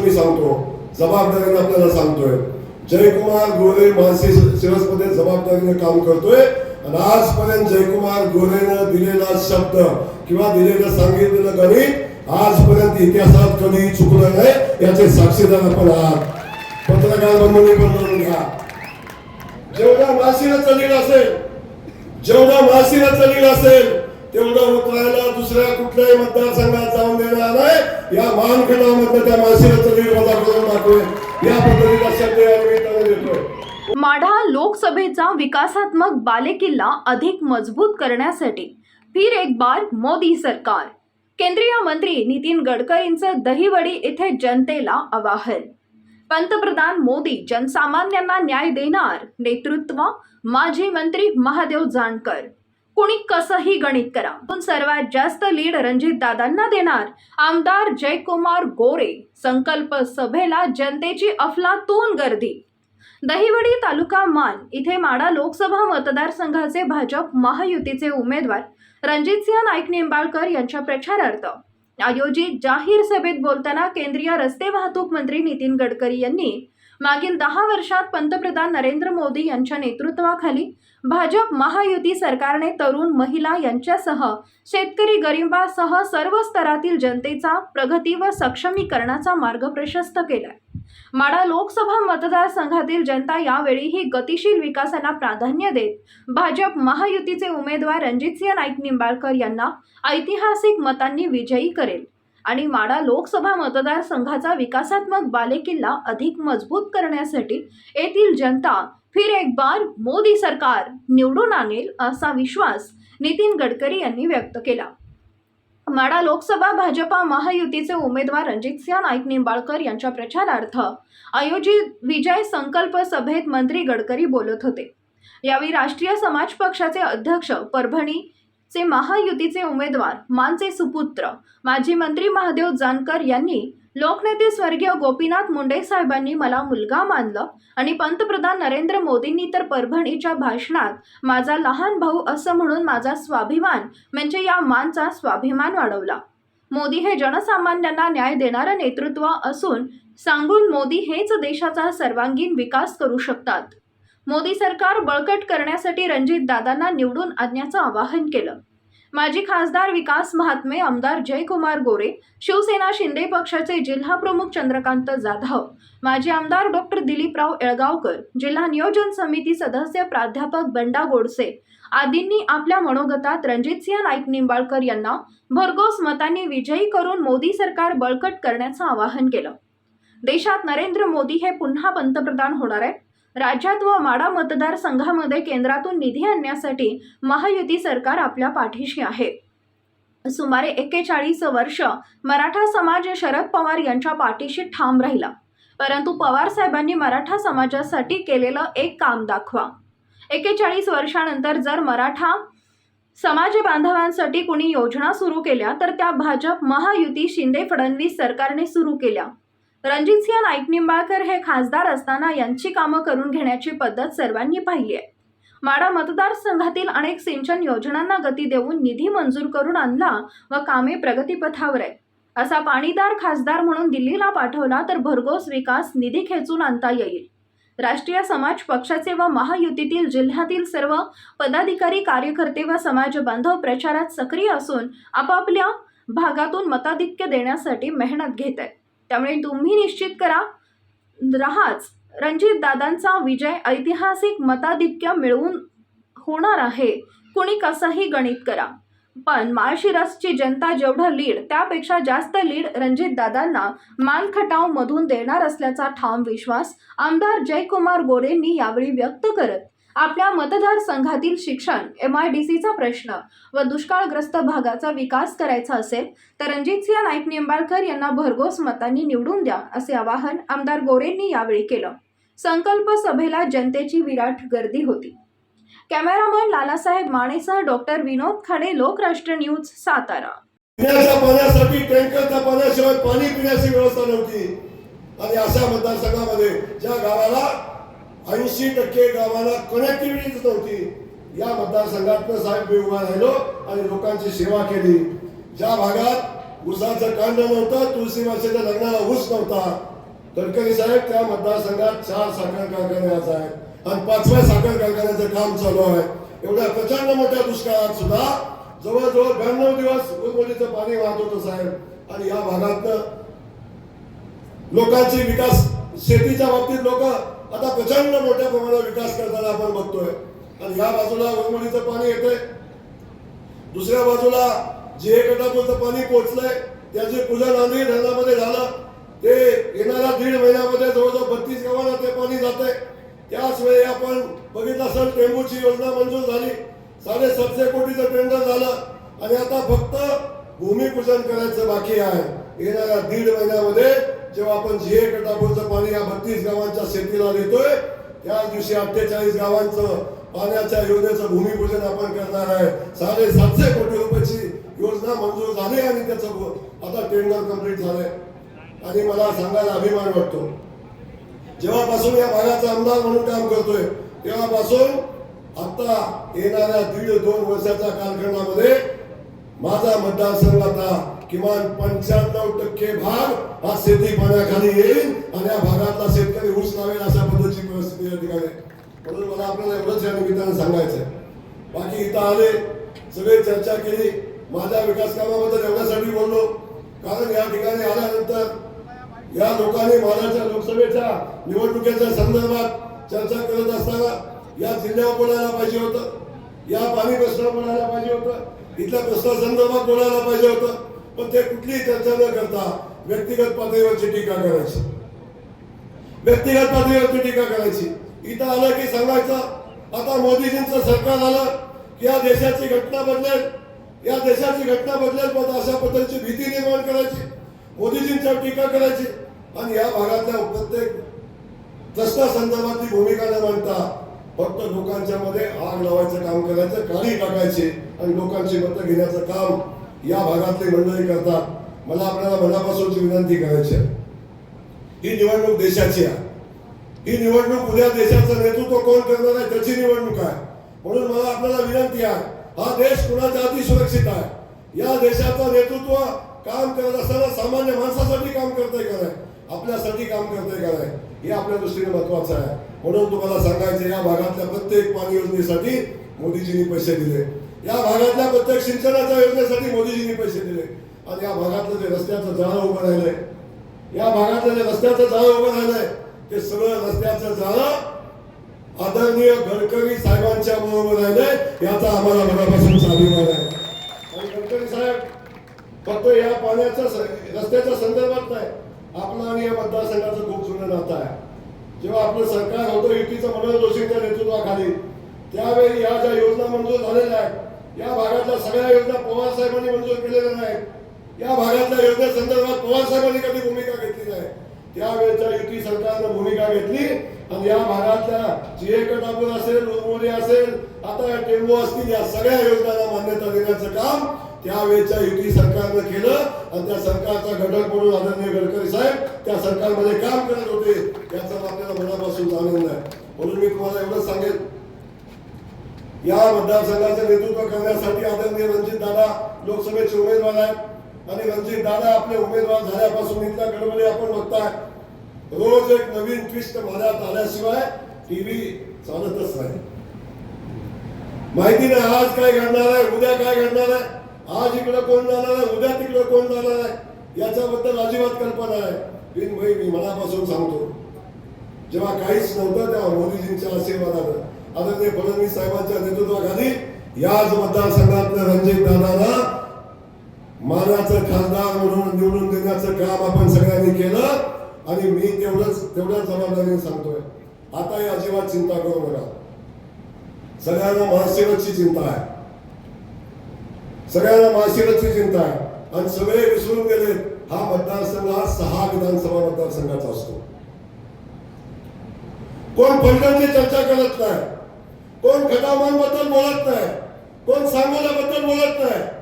मी सांगतो जबाबदारीने आपल्याला सांगतोय. जयकुमार गोरे मानसी सिरसमध्ये जबाबदारीने काम करतोय. आणि आजपर्यंत जयकुमार गोरेनं दिलेला शब्द किंवा दिलेलं सांगितलेलं गणित आजपर्यंत इतिहासात कधी चुकलं नाही याचे साक्षीदार आपण आहात. पत्रकार बंधूंनी पण म्हणून घ्या. जेवढा मासिराचं लीड असेल जेवढा मासिराचं लीड असेल तेवढं रुतवायला दुसऱ्या कुठल्याही मतदारसंघात जाऊन देणार नाही. या मानखंडामधनं त्या मासिराचं लीड करून दाखवेल या पद्धतीचा शब्द या निमित्ताने देतोय माढा लोकसभेचा विकासात्मक बालेकिल्ला अधिक मजबूत करण्यासाठी फिर एक बार मोदी सरकार. केंद्रीय मंत्री नितीन गडकरींचं दहिवडी इथे जनतेला आवाहन. पंतप्रधान मोदी जनसामान्यांना न्याय देणार नेतृत्व माजी मंत्री महादेव जानकर. कुणी कसंही गणित करा. पण सर्वात जास्त लीड रणजित दादांना देणार आमदार जयकुमार गोरे. संकल्प सभेला जनतेची अफलातून गर्दी. दहिवडी तालुका मान इथे माडा लोकसभा मतदारसंघाचे भाजप महायुतीचे उमेदवार रणजितसिंह नाईक निंबाळकर यांच्या प्रचारार्थ. आयोजित जाहीर सभेत बोलताना केंद्रीय रस्ते वाहतूक मंत्री नितीन गडकरी यांनी मागील दहा वर्षात पंतप्रधान नरेंद्र मोदी यांच्या नेतृत्वाखाली भाजप महायुती सरकारने तरुण महिला यांच्यासह शेतकरी गरिबासह सर्व स्तरातील जनतेचा प्रगती व सक्षमीकरणाचा मार्ग प्रशस्त केलाय. माडा लोकसभा मतदारसंघातील जनता यावेळीही गतिशील विकासाला प्राधान्य देत भाजप महायुतीचे उमेदवार रणजितसिंह नाईक निंबाळकर यांना ऐतिहासिक मतांनी विजयी करेल. आणि माडा लोकसभा मतदारसंघाचा विकासात्मक बालेकिल्ला अधिक मजबूत करण्यासाठी येथील जनता फिर एक बार मोदी सरकार निवडून आणेल असा विश्वास नितीन गडकरी यांनी व्यक्त केला. माडा लोकसभा भाजपा महायुतीचे उमेदवार रणजितसिंह नाईक निंबाळकर यांच्या प्रचारार्थ आयोजित विजय संकल्प सभेत मंत्री गडकरी बोलत होते. यावेळी राष्ट्रीय समाज पक्षाचे अध्यक्ष परभणी चे महायुतीचे उमेदवार मानचे सुपुत्र माजी मंत्री महादेव जानकर यांनी लोकनेते स्वर्गीय गोपीनाथ मुंडे साहेबांनी मला मुलगा मानलं आणि पंतप्रधान नरेंद्र मोदींनी तर परभणीच्या भाषणात माझा लहान भाऊ असं म्हणून माझा स्वाभिमान म्हणजे या मानचा स्वाभिमान वाढवला. मोदी हे जनसामान्यांना न्याय देणारं नेतृत्व असून सांगून मोदी हेच देशाचा सर्वांगीण विकास करू शकतात. मोदी सरकार बळकट करण्यासाठी रणजित दादांना निवडून आणण्याचं आवाहन केलं. माजी खासदार विकास महात्मे आमदार जयकुमार गोरे शिवसेना शिंदे पक्षाचे जिल्हा प्रमुख चंद्रकांत जाधव माजी आमदार डॉक्टर दिलीपराव येळगावकर जिल्हा नियोजन समिती सदस्य प्राध्यापक बंडा गोडसे आदींनी आपल्या मनोगतात रणजितसिंह नाईक निंबाळकर यांना भरघोस मतांनी विजयी करून मोदी सरकार बळकट करण्याचं आवाहन केलं. देशात नरेंद्र मोदी हे पुन्हा पंतप्रधान होणार आहे राज्यात व माडा मतदारसंघामध्ये केंद्रातून निधी आणण्यासाठी महायुती सरकार आपल्या पाठीशी आहे. सुमारे एक्केचाळीस वर्ष मराठा समाज शरद पवार यांच्या पाठीशी ठाम राहिला. परंतु पवार साहेबांनी मराठा समाजासाठी केलेलं एक काम दाखवा. एक्केचाळीस वर्षानंतर जर मराठा समाज बांधवांसाठी कुणी योजना सुरू केल्या तर त्या भाजप महायुती शिंदे फडणवीस सरकारने सुरू केल्या. रणजितसिंह नाईक निंबाळकर हे खासदार असताना यांची कामं करून घेण्याची पद्धत सर्वांनी पाहिली आहे. माडा मतदारसंघातील अनेक सिंचन योजनांना गती देऊन निधी मंजूर करून आणला व कामे प्रगतीपथावर आहे असा पाणीदार खासदार म्हणून दिल्लीला पाठवला तर भरघोस विकास निधी खेचून आणता येईल. राष्ट्रीय समाज पक्षाचे व महायुतीतील जिल्ह्यातील सर्व पदाधिकारी कार्यकर्ते व समाज बांधव प्रचारात सक्रिय असून आपापल्या भागातून मताधिक्य देण्यासाठी मेहनत घेत आहेत. त्यामुळे तुम्ही निश्चित करा. रहाच. रणजित दादांचा विजय ऐतिहासिक मताधिक्य मिळवून होणार आहे. कुणी कसंही गणित करा. पण माळशिरसची जनता जेवढं लीड त्यापेक्षा जास्त लीड रणजित दादांना मानखटाव मधून देणार असल्याचा ठाम विश्वास आमदार जयकुमार गोरेंनी यावेळी व्यक्त करत आपल्या मतदारसंघातील शिक्षण एम आय डी सीचा प्रश्न व दुष्काळग्रस्त भागाचा विकास करायचा असेल तर रणजितसिंह नाईक निंबाळकर यांना भरघोस मतांनी निवडून द्या असे आवाहन आमदार गोरेंनी यावेळी केलं. संकल्प सभेला जनतेची विराट गर्दी होती. कॅमेरामन लालासाहेब माणेसह डॉक्टर विनोद खाडे लोकराष्ट्र न्यूज सातारा. पिण्याच्या पाण्यासाठी टँकरच्या पाण्याशिवाय पाणी पिण्याची व्यवस्था नव्हती. आणि अशा मतदारसंघामध्ये ज्या गावाला ऐंशी टक्के गावाला कनेक्टिव्हिटीच नव्हती या मतदारसंघात साहेब मी उभा राहिलो आणि लोकांची सेवा केली. ज्या भागात ऊसाचं कांड नव्हतं तुळशी मासेच्या लग्नाला ऊस नव्हता. गडकरी साहेब त्या मतदारसंघात चार साखर कारखाने आज आहेत. आणि पाचव्या साखर कारखान्याचं काम चालू आहे. एवढ्या प्रचंड मोठ्या दुष्काळात सुद्धा जवळजवळ ब्याण्णव दिवस उरमोडीचं पाणी वाहत होतं साहेब. आणि या भागातनं लोकांची विकास शेतीच्या बाबतीत लोक आता प्रचंड मोठ्या प्रमाणात विकास करताना आपण बघतोय. आणि या बाजूला वरमणीचं पाणी येतंय. दुसऱ्या बाजूला जे गटापूरचं पाणी पोहोचलंय त्याचे पूजा नांदी धरणामध्ये झालं ते येणाऱ्या दीड महिन्यामध्ये जवळजवळ बत्तीस गावांना ते पाणी जात आहे त्याच वेळी आपण बघितलं असेल टेंबूची योजना मंजूर झाली साडेसातशे कोटीचं टेंडर झालं आणि आता फक्त भूमिपूजन करायचं बाकी आहे येणाऱ्या दीड महिन्यामध्ये जेव्हा आपण जे गटापूरचं पाणी या बत्तीस गावांच्या शेतीला देतोय त्याच दिवशी अठ्ठेचाळीस गावांचं पाण्याच्या योजनेचं भूमिपूजन आपण करणार आहे. साडेसातशे कोटी रुपयाची योजना मंजूर झाली आणि त्याचं आता टेंडर कंप्लीट झालंय. आणि मला सांगायला अभिमान वाटतो. जेव्हापासून या भागाचा आमदार म्हणून काम करतोय तेव्हापासून आता येणाऱ्या दीड दोन वर्षाच्या कालखंडामध्ये माझा मतदारसंघ आता किमान पंच्याण्णव टक्के भाग हा शेती पाण्याखाली येईल आणि या भागातला शेतकरी ऊस लावेल अशा पद्धतीची परिस्थिती या ठिकाणी म्हणून मला आपल्याला एवढंच या निमित्तानं सांगायचंय. बाकी इथं आले सगळे चर्चा केली माझ्या विकास कामाबद्दल एवढ्यासाठी बोललो. कारण या ठिकाणी आल्यानंतर या लोकांनी महाराष्ट्र लोकसभेच्या निवडणुकीच्या संदर्भात चर्चा करत असताना या जिल्ह्यावर बोलायला पाहिजे होतं या पाणी प्रश्नावर बोलायला पाहिजे होतं इथल्या प्रश्नासंदर्भात बोलायला पाहिजे होतं. पण ते कुठलीही चर्चा न करता व्यक्तिगत पातळीवरची टीका करायची. व्यक्तिगत पातळीवरची टीका करायची. इथं आलं की सांगायचं आता मोदीजींचं सरकार आलं की या देशाची घटना बदलेल. या देशाची घटना बदलेल पण अशा पद्धतीची भीती निर्माण करायची मोदीजींच्यावर टीका करायची. आणि या भागातल्या प्रत्येक प्रश्नासंदर्भातली भूमिका न मांडता फक्त लोकांच्या मध्ये आग लावायचं काम करायचं काळी टाकायची आणि लोकांची मतं घेण्याचं काम या भागातली मंडळी करतात. मला आपल्याला मनापासूनची विनंती करायची आहे. ही निवडणूक देशाची आहे. ही निवडणूक उद्या देशाचं नेतृत्व कोण करणार आहे त्याची निवडणूक आहे. म्हणून मला आपल्याला विनंती आहे हा देश कुणाच्या अति सुरक्षित आहे? या देशाचं नेतृत्व काम करत असताना सामान्य माणसासाठी काम करतंय काय आपल्यासाठी काम करते काय हे आपल्या दृष्टीने महत्वाचं आहे. म्हणून तुम्हाला सांगायचं या भागातल्या प्रत्येक पाणी योजनेसाठी मोदीजींनी पैसे दिले. या भागातल्या प्रत्येक सिंचनाच्या योजनेसाठी मोदीजींनी पैसे दिले. आणि या भागातलं जे रस्त्याचं जाळं उभं राहिलंय या भागातलं जे रस्त्याचं जाळं उभं राहिलंय ते सगळं रस्त्याचं झालं. आदरणीय गडकरी साहेबांच्या बरोबर राहिलंय याचा आम्हाला मनापासून अभिमान आहे. आणि गडकरी साहेब फक्त या पाण्याच्या रस्त्याच्या संदर्भात नाही आपलं आणि या मतदारसंघाचं खूप जुनं नातं आहे. जेव्हा आपलं सरकार होतं युतीचं मनोहर जोशींच्या नेतृत्वाखाली. त्यावेळी या ज्या योजना मंजूर झालेल्या आहेत या भागातल्या सगळ्या योजना पवार साहेबांनी मंजूर केलेल्या नाहीत. या भागातल्या योजनेसंदर्भात पवार साहेबांनी कधी भूमिका घेतली नाही. त्यावेळेच्या युती सरकारनं भूमिका घेतली. आणि या भागातल्या जे कटापूर असेल उरमोरी असेल आता या टेंबू असतील या सगळ्या योजनांना मान्यता देण्याचं काम त्यावेळेच्या युती सरकारनं केलं. आणि त्या सरकारचा घटक म्हणून आदरणीय गडकरी साहेब त्या सरकारमध्ये काम करत होते. याचा आपल्याला मनापासून आनंद आहे. म्हणून मी तुम्हाला एवढंच सांगेन. या मतदारसंघाचं नेतृत्व करण्यासाठी आदरणीय रणजित दादा लोकसभेचे उमेदवार आहेत. आणि रणजित दादा आपले उमेदवार झाल्यापासून इथल्या गडबडी आपण बघताय रोज एक नवीन ट्विस्ट भारत आल्याशिवाय टीव्ही चालतच नाही. माहिती नाही आज काय घडणार आहे उद्या काय घडणार आहे आज इकडं कोण जाणार आहे उद्या तिकडं कोण जाणार आहे याच्याबद्दल अजिबात कल्पना आहे बिन भाई मी मनापासून सांगतो जेव्हा काहीच नव्हतं तेव्हा मोदीजींच्या आशीर्वादानं. आदरणीय फडणवीस साहेबांच्या नेतृत्वाखाली याच मतदारसंघातल्या रणजित दादाला मानाचं खासदार म्हणून निवडून देण्याचं काम आपण सगळ्यांनी केलं आणि मी तेवढंच तेवढ्याच जबाबदारीने सांगतोय. आता ही अजिबात चिंता करू नका. सगळ्यांना महाशिवची चिंता आहे. सगळ्यांना महाशिवची चिंता आहे. आणि सगळे विसरून गेले हा मतदारसंघ हा सहा विधानसभा मतदारसंघाचा असतो. कोण फलटणची चर्चा करत नाही. कोण खटामांबद्दल बोलत नाही. कोण सांगोल्याबद्दल बोलत नाही.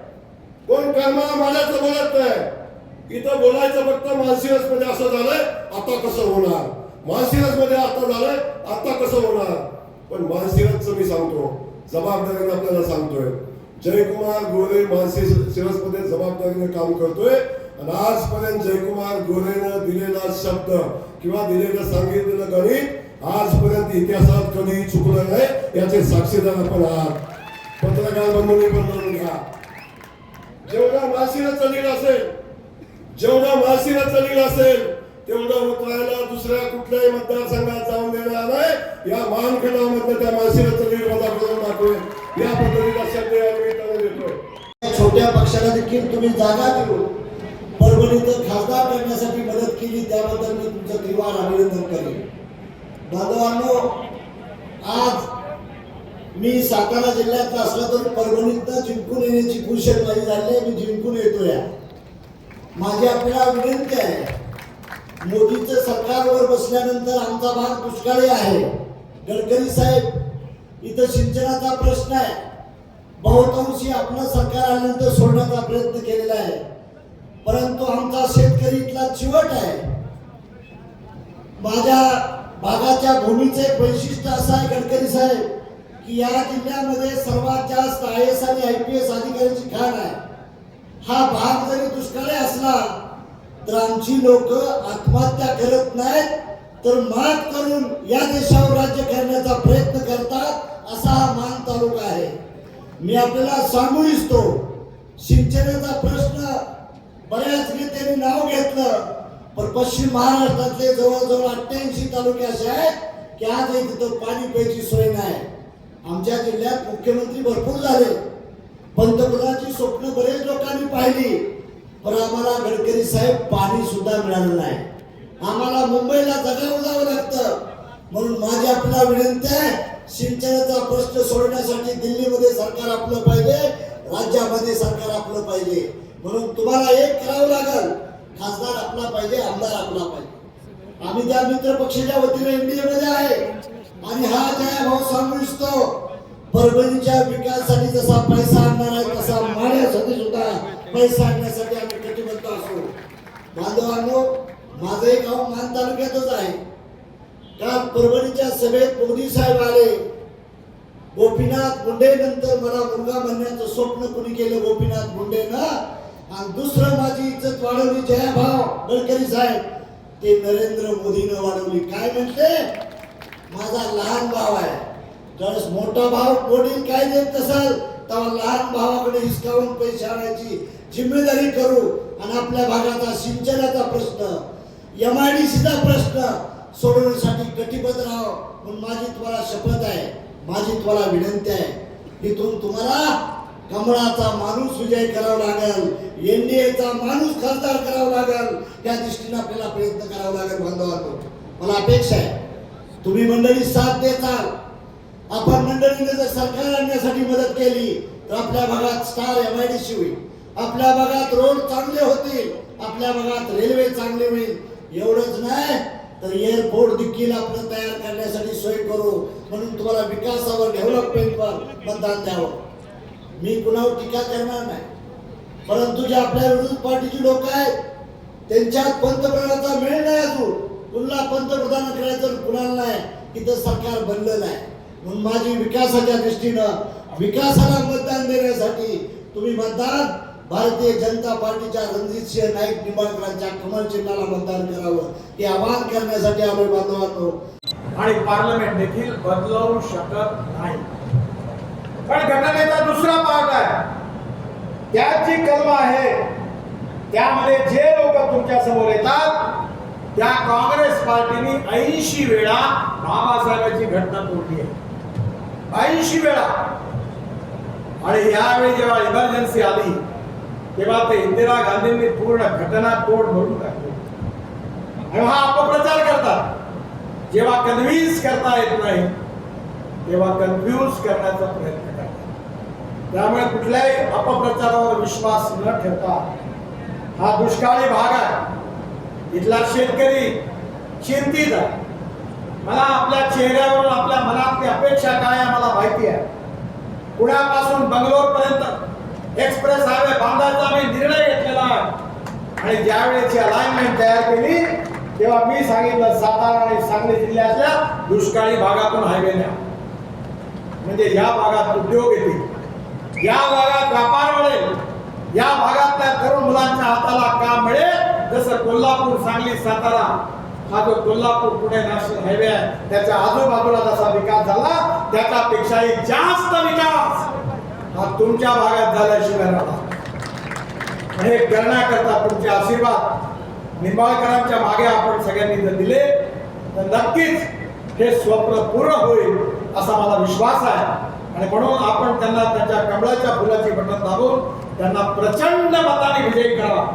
कोण कर्माला मालाचं बोलत नाही. इथं बोलायचं फक्त मानसिरसमध्ये असं झालंय आता कसं होणार? मानसिरसमध्ये आता झालंय आता कसं होणार? पण माळशिरसचं मी सांगतो जबाबदारीने आपल्याला सांगतोय. जयकुमार गोरे माळशिरसमध्ये जबाबदारीने काम करतोय आणि आजपर्यंत जयकुमार गोरेनं दिलेला शब्द किंवा दिलेलं सांगितलेलं गणित आजपर्यंत इतिहासात कधीही चुकलं नाही याचे साक्षीदार आपण आहात. पत्रकार बंधूंनी पण जेवढा मासीला चलील असेल जेवढा मासीला चलील असेल तेवढं उतरायला दुसऱ्या कुठल्याही मतदारसंघात जाऊन देणार नाही. या मानखंडामधनं त्या मासीला चलील वजा करून दाखवेल. या पद्धतीचा शब्द या निमित्ताने छोट्या पक्षाला देखील तुम्ही जागा देऊन परभणीचं खासदार करण्यासाठी मदत केली त्याबद्दल मी तुमचं त्रिवार अभिनंदन करेन. बांधवांनो आज मी सातारा जिल्ह्यात असला तरी परभणीत जिंकून येण्याची कुशल माझी झाली आहे. मी जिंकून येतोय. माझी आपल्याला विनंती आहे. मोदीचं सरकारवर बसल्यानंतर आमचा भाग दुष्काळी आहे. गडकरी साहेब इथं सिंचनाचा प्रश्न आहे. बहुतांशी आपलं सरकार आल्यानंतर सोडण्याचा प्रयत्न केलेला आहे. परंतु आमचा शेतकरी इथला चिवट आहे. माझ्या भागाच्या भूमीचे एक वैशिष्ट्य असं आहे गडकरी साहेब. की या जिल्ह्यामध्ये सर्वात जास्त आय एस आणि आय पी एस अधिकाऱ्यांची खाण आहे. हा भाग जरी दुष्काळी असला तर आमची लोक आत्महत्या करत नाहीत तर मात करून या देशावर राज्य करण्याचा प्रयत्न करतात असा हा मान तालुका आहे. मी आपल्याला सांगू इच्छितो सिंचनाचा प्रश्न बऱ्याच नेत्यांनी नाव घेतलं पण पश्चिम महाराष्ट्रातले जवळजवळ अठ्ठ्याऐंशी तालुके असे आहेत की आज तिथं पाणी प्यायची सोय नाही. आमच्या जिल्ह्यात मुख्यमंत्री भरपूर झाले. पंतप्रधानाची स्वप्न बरेच लोकांनी पाहिली पण आम्हाला गडकरी साहेब पाणी सुद्धा मिळालं नाही. आम्हाला मुंबईला जगावं जावं लागतं. म्हणून माझी आपल्याला विनंती आहे सिंचनाचा प्रश्न सोडण्यासाठी दिल्लीमध्ये सरकार आपलं पाहिजे राज्यामध्ये सरकार आपलं पाहिजे. म्हणून तुम्हाला एक करावं लागल खासदार आपला पाहिजे आमदार आपला पाहिजे. आम्ही त्या मित्र पक्षाच्या वतीने एनडीए मध्ये आहे. आणि हा जया भाऊ सांगू इच्छितो? परभणीच्या विकासासाठी जसा पैसा आणणार आहे तसा माण्यासाठी सुद्धा पैसा आणण्यासाठी आम्ही कटिबद्ध असू. बांधवांनो माझं एक गाव मान तालुक्यातच आहे. काल परभणीच्या सभेत मोदी साहेब आले? गोपीनाथ मुंडे नंतर मला मुलगा म्हणण्याचं स्वप्न कुणी केलं? गोपीनाथ मुंडेनं आणि दुसरं माझी इज्जत वाढवली जयाभाव गडकरी साहेब. ते नरेंद्र मोदीनं वाढवली. काय म्हणते? माझा लहान भाव आहे. ज्यावेळेस मोठा भाव वडील काय देत नसाल तेव्हा लहान भावाकडे हिसकावून पैसे आणायची जिम्मेदारी करू आणि आपल्या भागाचा सिंचनाचा प्रश्न एम आय डी सीचा प्रश्न सोडवण्यासाठी कटिबद्ध राहावं म्हणून माझी तुम्हाला शपथ आहे. माझी तुम्हाला विनंती आहे. इथून तुम्हाला कमळाचा माणूस विजय करावा लागेल. एनडीएचा माणूस खासदार करावा लागेल. त्या दृष्टीने आपल्याला प्रयत्न करावा लागेल बांधवांनो. मला अपेक्षा आहे. तुम्ही मंडळी साथ देताल. आपण मंडळीने जर सरकार आणण्यासाठी मदत केली तर आपल्या भागात star M I D C होईल. आपल्या भागात रोड चांगले होतील आपल्या भागात रेल्वे चांगली होईल. एवढंच नाही तर एअरपोर्ट देखील आपलं तयार करण्यासाठी सोय करू. म्हणून तुम्हाला विकासावर डेव्हलपमेंटवर मतदान द्यावं. मी कुणावर टीका करणार नाही. परंतु जे आपल्या विरोधी पार्टीची लोक आहेत त्यांच्यात पंतप्रधानाचा मेळ नाही अजून. पुन्हा पंतप्रधान करायचं कुणाला नाही इथं सरकार बनलेलं आहे. म्हणून माझी विकासाच्या दृष्टीनं विकासाला मतदान देण्यासाठी तुम्ही मतदान भारतीय जनता पार्टीच्या रणजितसिंह नाईक निंबाळकरांच्या कमल चिन्हाला मतदान करावं. हे आवाहन करण्यासाठी आम्ही बांधवांनो. आणि पार्लमेंट देखील बदलवू शकत नाही. पण घटनेचा दुसरा पार्ट आहे. त्याची कलमा कलम आहे. त्यामध्ये जे लोक तुमच्यासमोर येतात त्या काँग्रेस पार्टीने ऐंशी वेळा बाबासाहेबांची घटना तोडली आहे. ऐंशी वेळा. आणि यावेळी जेव्हा इमर्जन्सी आली तेव्हा ते इंदिरा गांधींनी पूर्ण घटना तोड भरून टाकली. आणि हा अपप्रचार करतात. जेव्हा कन्व्हिन्स करता येत नाही तेव्हा कन्फ्यूज करण्याचा प्रयत्न करतात. त्यामुळे कुठल्याही अपप्रचारावर विश्वास न ठेवता हा दुष्काळी भाग आहे. इथला शेतकरी चिंतित आहे. मला आपल्या चेहऱ्यावरून आपल्या मनातली अपेक्षा काय आहे मला माहिती आहे. पुण्यापासून बंगलोर पर्यंत एक्सप्रेस हायवे बांधायचा मी निर्णय घेतलेला आहे. आणि ज्यावेळेची अलाइनमेंट तयार केली तेव्हा मी सांगितलं सातारा आणि सांगली जिल्ह्यातल्या दुष्काळी भागातून हायवे न्या. म्हणजे या भागात उद्योग येतील. या भागात व्यापार मिळेल या भागातल्या तरुण मुलांच्या हाताला काम मिळेल. जसं कोल्हापूर सांगली सातारा हा जो कोल्हापूर पुणे नॅशनल हायवे आहे त्याच्या आजूबाजूला जसा विकास झाला त्याच्यापेक्षाही जास्त विकास हा तुमच्या भागात झाल्याशिवाय राहणार हे करण्याकरता तुमचे आशीर्वाद निंबाळकरांच्या मागे आपण सगळ्यांनी जर दिले तर नक्कीच हे स्वप्न पूर्ण होईल असा मला विश्वास आहे. आणि म्हणून आपण त्यांना त्यांच्या कमळाच्या फुलाची बटन दाबून त्यांना प्रचंड मताने विजयी करावा.